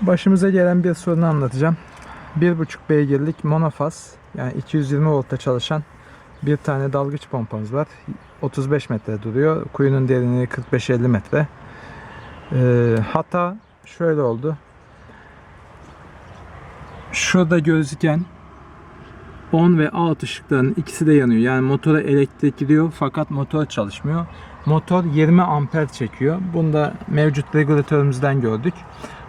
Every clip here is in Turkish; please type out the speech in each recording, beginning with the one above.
Başımıza gelen bir sorunu anlatacağım. 1.5 beygirlik monofaz yani 220 voltta çalışan bir tane dalgıç pompamız var. 35 metre duruyor. Kuyunun derinliği 45-50 metre. Ee, hata şöyle oldu. Şurada gözüken on ve alt ışıkların ikisi de yanıyor. Yani motora elektrik gidiyor fakat motor çalışmıyor. Motor 20 amper çekiyor. Bunu da mevcut regülatörümüzden gördük.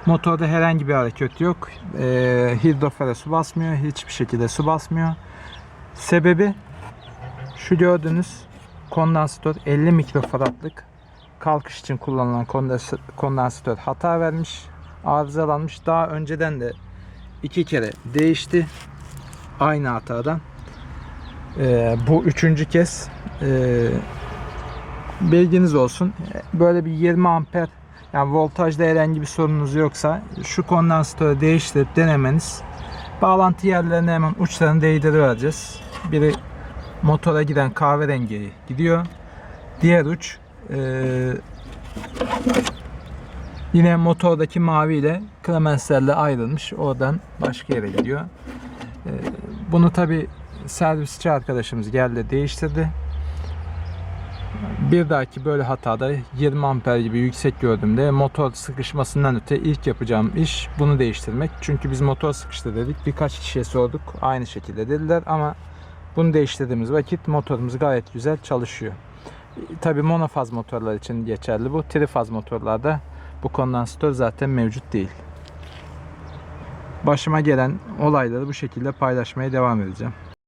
Motorda herhangi bir hareket yok. Ee, hidrofere su basmıyor. Hiçbir şekilde su basmıyor. Sebebi şu gördüğünüz kondansatör 50 mikrofaradlık kalkış için kullanılan kondansatör hata vermiş. Arızalanmış. Daha önceden de iki kere değişti. Aynı hatadan. Ee, bu üçüncü kez ee, bilginiz olsun. Böyle bir 20 amper yani voltajda herhangi bir sorununuz yoksa şu kondansatörü değiştirip denemeniz bağlantı yerlerine hemen uçlarını değdirivereceğiz. Biri motora giden kahverengi gidiyor. Diğer uç eee, yine motordaki mavi ile klemenslerle ayrılmış. Oradan başka yere gidiyor. Eee, bunu tabi servisçi arkadaşımız geldi değiştirdi. Bir dahaki böyle hatada 20 amper gibi yüksek gördüğümde motor sıkışmasından öte ilk yapacağım iş bunu değiştirmek. Çünkü biz motor sıkıştı dedik. Birkaç kişiye sorduk. Aynı şekilde dediler ama bunu değiştirdiğimiz vakit motorumuz gayet güzel çalışıyor. Tabi monofaz motorlar için geçerli bu. Trifaz motorlarda bu kondansatör zaten mevcut değil. Başıma gelen olayları bu şekilde paylaşmaya devam edeceğim.